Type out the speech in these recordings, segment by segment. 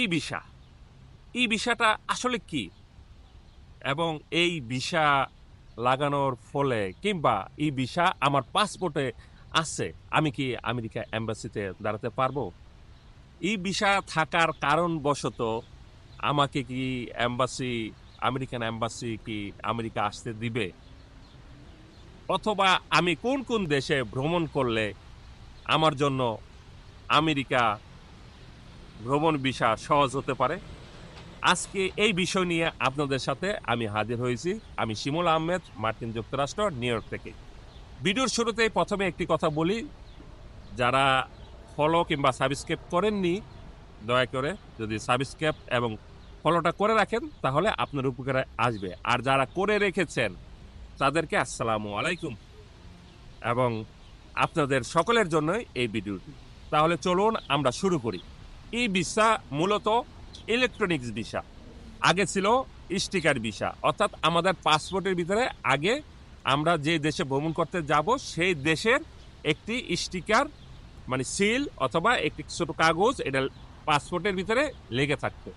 ই visa ই ভিসাটা আসলে কি? এবং এই ভিসা লাগানোর ফলে কিংবা ই ভিসা আমার পাসপোর্টে আছে, আমি কি আমেরিকা এম্বাসিতে দাঁড়াতে পারব? ই ভিসা থাকার কারণবশত আমাকে কি অ্যাম্বাসি আমেরিকান অ্যাম্বাসি কি আমেরিকা আসতে দিবে? অথবা আমি কোন কোন দেশে ভ্রমণ করলে আমার জন্য আমেরিকা ভ্রমণ ভিসা সহজ হতে পারে। আজকে এই বিষয় নিয়ে আপনাদের সাথে আমি হাজির হয়েছি। আমি শিমুল আহমেদ, মার্কিন যুক্তরাষ্ট্র, নিউ ইয়র্ক থেকে। ভিডিওর শুরুতেই প্রথমে একটি কথা বলি। যারা ফলো কিংবা সাবস্ক্রাইব করেননি, দয়া করে যদি সাবস্ক্রাইব এবং ফলোটা করে রাখেন, তাহলে আপনার উপকারে আসবে। আর যারা করে রেখেছেন, তাদেরকে আসসালামু আলাইকুম। এবং আপনাদের সকলের জন্যই এই ভিডিওটি। তাহলে চলুন আমরা শুরু করি। এই ভিসা মূলত ইলেকট্রনিক্স ভিসা। আগে ছিল স্টিকার ভিসা। অর্থাৎ আমাদের পাসপোর্টের ভিতরে আগে আমরা যে দেশে ভ্রমণ করতে যাব, সেই দেশের একটি স্টিকার মানে সিল অথবা একটি ছোট কাগজ এটা পাসপোর্টের ভিতরে লেগে থাকতো।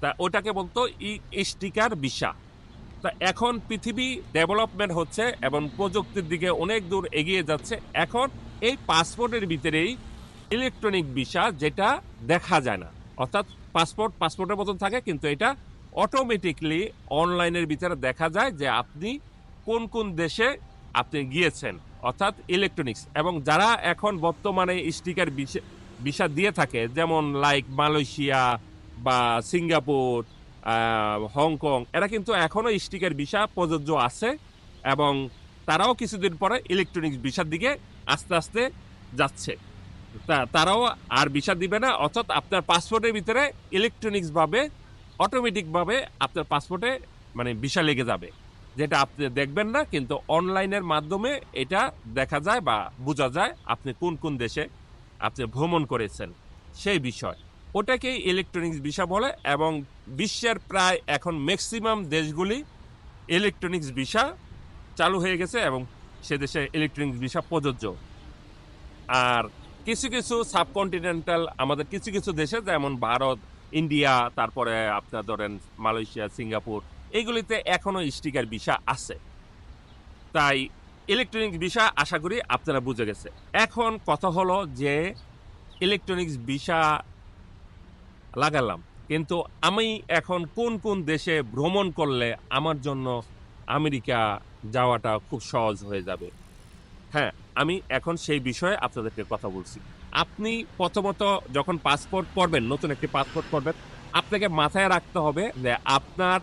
তা ওটাকে বলতো ই স্টিকার ভিসা। তা এখন পৃথিবী ডেভেলপমেন্ট হচ্ছে এবং প্রযুক্তির দিকে অনেক দূর এগিয়ে যাচ্ছে। এখন এই পাসপোর্টের ভিতরেই ইলেকট্রনিক ভিসা যেটা দেখা যায় না। অর্থাৎ পাসপোর্ট, পাসপোর্টের মতন থাকে, কিন্তু এটা অটোমেটিকলি অনলাইনের ভিতরে দেখা যায় যে আপনি কোন কোন দেশে আপনি গিয়েছেন। অর্থাৎ ইলেকট্রনিক্স এবং যারা এখন বর্তমানে স্টিকার ভিসা দিয়ে থাকে, যেমন লাইক মালয়েশিয়া বা সিঙ্গাপুর হংকং এরা কিন্তু এখনও স্টিকার ভিসা প্রযোজ্য আছে এবং তারাও কিছুদিন পরে ইলেকট্রনিক্স ভিসার দিকে আস্তে আস্তে যাচ্ছে। তারাও আর ভিসা দিবে না, অর্থাৎ আপনার পাসপোর্টের ভিতরে ইলেকট্রনিক্সভাবে অটোমেটিকভাবে আপনার পাসপোর্টে মানে ভিসা লেগে যাবে। যেটা আপনি দেখবেন না, কিন্তু অনলাইনের মাধ্যমে এটা দেখা যায় বা বোঝা যায় আপনি কোন কোন দেশে আপনি ভ্রমণ করেছেন। সেই বিষয়। ওটাকেই ইলেকট্রনিক্স ভিসা বলে এবং বিশ্বের প্রায় এখন ম্যাক্সিমাম দেশগুলি ইলেকট্রনিক্স ভিসা চালু হয়ে গেছে এবং সে দেশে ইলেকট্রনিক্স ভিসা প্রযোজ্য। আর কিছু কিছু সাবকন্টিনেন্টাল আমাদের কিছু কিছু দেশে, যেমন ভারত, ইন্ডিয়া, তারপরে আপনার ধরেন মালয়েশিয়া, সিঙ্গাপুর এইগুলিতে এখনও স্টিকার ভিসা আছে। তাই ইলেকট্রনিক্স ভিসা আশা করি আপনারা বুঝে গেছে। এখন কথা হলো যে ইলেকট্রনিক্স ভিসা লাগালাম, কিন্তু আমি এখন কোন কোন দেশে ভ্রমণ করলে আমার জন্য আমেরিকা যাওয়াটা খুব সহজ হয়ে যাবে। হ্যাঁ আমি এখন সেই বিষয়ে আপনাদেরকে কথা বলছি। আপনি প্রথমত যখন পাসপোর্ট করবেন নতুন একটি পাসপোর্ট করবেন আপনাকে মাথায় রাখতে হবে যে আপনার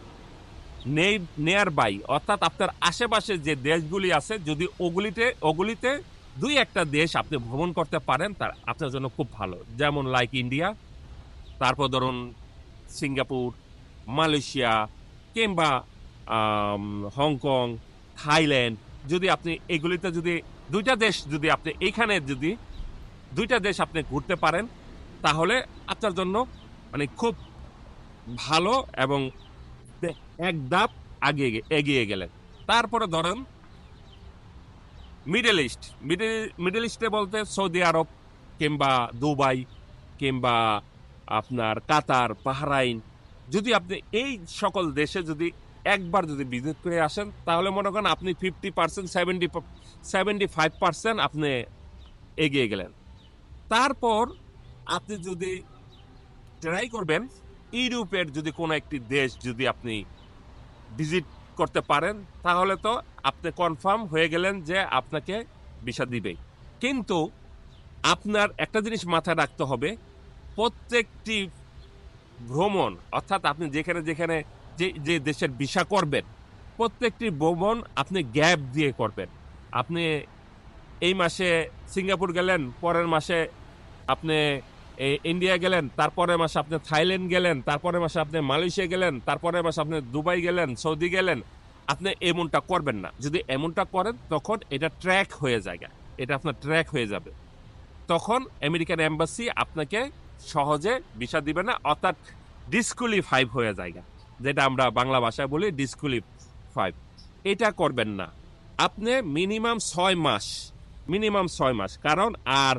নেয়ার বাই অর্থাৎ আপনার আশেপাশে যে দেশগুলি আছে, যদি ওগুলিতে ওগুলিতে দুই একটা দেশ আপনি ভ্রমণ করতে পারেন, তার আপনার জন্য খুব ভালো। যেমন লাইক ইন্ডিয়া তারপর ধরুন সিঙ্গাপুর, মালয়েশিয়া, কিংবা হংকং, থাইল্যান্ড, যদি আপনি এগুলিতে যদি দুইটা দেশ যদি আপনি এইখানে যদি দুইটা দেশ আপনি ঘুরতে পারেন, তাহলে আপনার জন্য মানে খুব ভালো এবং এক ধাপ আগে এগিয়ে গেলেন। তারপরে ধরেন, মিডল ইস্ট, মিডল মিডল ইস্টে বলতে সৌদি আরব কিংবা দুবাই কিংবা আপনার কাতার, বাহরাইন। যদি আপনি এই সকল দেশে যদি একবার যদি ভিজিট করে আসেন, তাহলে মনে করেন আপনি fifty percent seventy seventy five percent আপনি এগিয়ে গেলেন। তারপর আপনি যদি ট্রাই করবেন, ইউরোপের যদি কোনো একটি দেশ যদি আপনি ভিজিট করতে পারেন, তাহলে তো আপনি কনফার্ম হয়ে গেলেন যে আপনাকে ভিসা দিবে। কিন্তু আপনার একটা জিনিস মাথায় রাখতে হবে, প্রত্যেকটি ভ্রমণ, অর্থাৎ আপনি যেখানে যেখানে যে যে দেশের ভিসা করবেন, প্রত্যেকটি ভ্রমণ আপনি গ্যাপ দিয়ে করবেন। আপনি এই মাসে সিঙ্গাপুর গেলেন, পরের মাসে আপনি ইন্ডিয়া গেলেন, তারপরের মাসে আপনি থাইল্যান্ড গেলেন, তারপরের মাসে আপনি মালয়েশিয়া গেলেন, তারপরের মাসে আপনি দুবাই গেলেন, সৌদি গেলেন, আপনি এমনটা করবেন না। যদি এমনটা করেন, তখন এটা ট্র্যাক হয়ে যায় এটা আপনার ট্র্যাক হয়ে যাবে। তখন আমেরিকান এম্বাসি আপনাকে সহজে ভিসা দিবে না, অর্থাৎ ডিসকুলিফাইভ হয়ে যায় যেটা আমরা বাংলা ভাষায় বলি ডিসকুলিফাইভ এটা করবেন না। আপনি মিনিমাম ছয় মাস মিনিমাম ছয় মাস। কারণ আর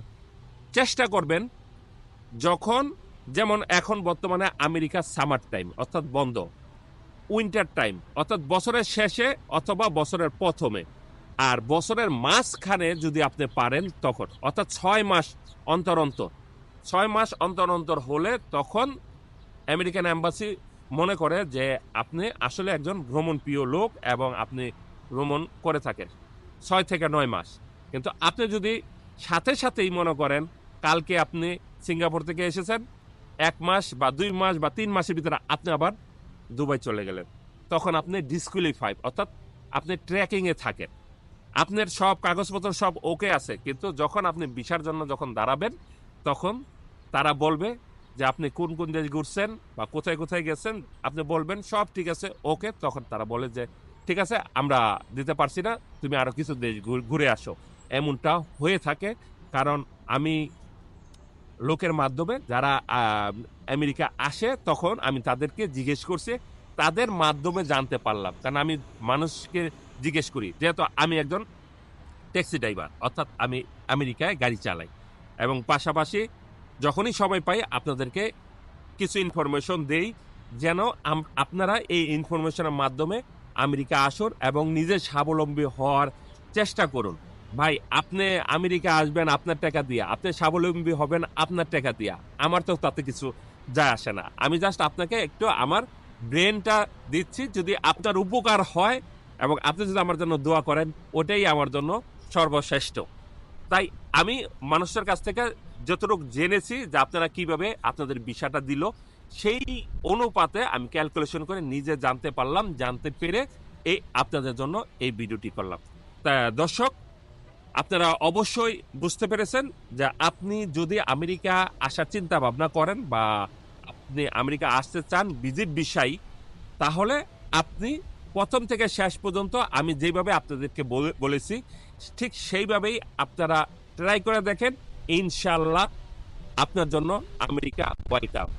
চেষ্টা করবেন যখন, যেমন এখন বর্তমানে আমেরিকার সামার টাইম অর্থাৎ বন্ধ উইন্টার টাইম অর্থাৎ বছরের শেষে অথবা বছরের প্রথমে। আর বছরের মাঝখানে যদি আপনি পারেন তখন, অর্থাৎ ছয় মাস অন্তর অন্তর। ছয় মাস অন্তর অন্তর হলে তখন আমেরিকান অ্যাম্বাসি মনে করে যে আপনি আসলে একজন ভ্রমণ প্রিয় লোক এবং আপনি ভ্রমণ করে থাকেন। ছয় থেকে নয় মাস। কিন্তু আপনি যদি সাথে সাথেই মনে করেন, কালকে আপনি সিঙ্গাপুর থেকে এসেছেন, এক মাস বা দুই মাস বা তিন মাসের ভিতরে আপনি আবার দুবাই চলে গেলেন। তখন আপনি ডিসকুয়ালিফাই অর্থাৎ আপনি ট্র্যাকিংয়ে থাকেন। আপনার সব কাগজপত্র সব ওকে আছে, কিন্তু যখন আপনি ভিসার জন্য যখন দাঁড়াবেন, তখন তারা বলবে যে আপনি কোন কোন দেশ ঘুরছেন বা কোথায় কোথায় গেছেন, আপনি বলবেন, সব ঠিক আছে, ওকে, তখন তারা বলে যে, ঠিক আছে, আমরা দিতে পারছি না, তুমি আরও কিছু দেশ ঘুর- আসো। এমনটা হয়ে থাকে, কারণ আমি লোকের মাধ্যমে যারা আমেরিকা আসে, তখন আমি তাদেরকে জিজ্ঞেস করছি, তাদের মাধ্যমে জানতে পারলাম। কারণ আমি মানুষকে জিজ্ঞেস করি, যেহেতু আমি একজন ট্যাক্সি ড্রাইভার, অর্থাৎ আমি আমেরিকায় গাড়ি চালাই। এবং পাশাপাশি যখনই সময় পাই, আপনাদেরকে কিছু ইনফরমেশন দেই, যেন আপনারা এই ইনফরমেশনের মাধ্যমে আমেরিকা আসুন এবং নিজে স্বাবলম্বী হওয়ার চেষ্টা করুন। ভাই, আপনি আমেরিকা আসবেন, আপনার টাকা দিয়ে। আপনি স্বাবলম্বী হবেন, আপনার টাকা দিয়া। আমার তো তাতে কিছু যায় আসে না। আমি জাস্ট আপনাকে একটু আমার ব্রেনটা দিচ্ছি, যদি আপনার উপকার হয় এবং আপনি যদি আমার জন্য দোয়া করেন, ওটাই আমার জন্য সর্বশ্রেষ্ঠ। তাই আমি মানুষের কাছ থেকে যতটুকু জেনেছি যে আপনারা কীভাবে আপনাদের বিষয়টা দিল, সেই অনুপাতে আমি ক্যালকুলেশন করে নিজে জানতে পারলাম, জানতে পেরে এই আপনাদের জন্য এই ভিডিওটি করলাম। তা দর্শক, আপনারা অবশ্যই বুঝতে পেরেছেন যে আপনি যদি আমেরিকা আসার চিন্তা ভাবনা করেন বা আপনি আমেরিকা আসতে চান ভিজিট বিষয়, তাহলে আপনি প্রথম থেকে শেষ পর্যন্ত আমি যেভাবে আপনাদেরকে বলে- বলেছি, ঠিক সেইভাবেই আপনারা ট্রাই করে দেখেন। ইনশাল্লাহ আপনার জন্য আমেরিকা হোয়াইট হাউস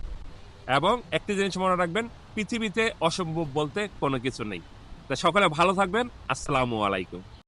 এবং একটি জিনিস মনে রাখবেন, পৃথিবীতে অসম্ভব বলতে কোনো কিছু নেই। তা সকলে ভালো থাকবেন। আসসালামু আলাইকুম।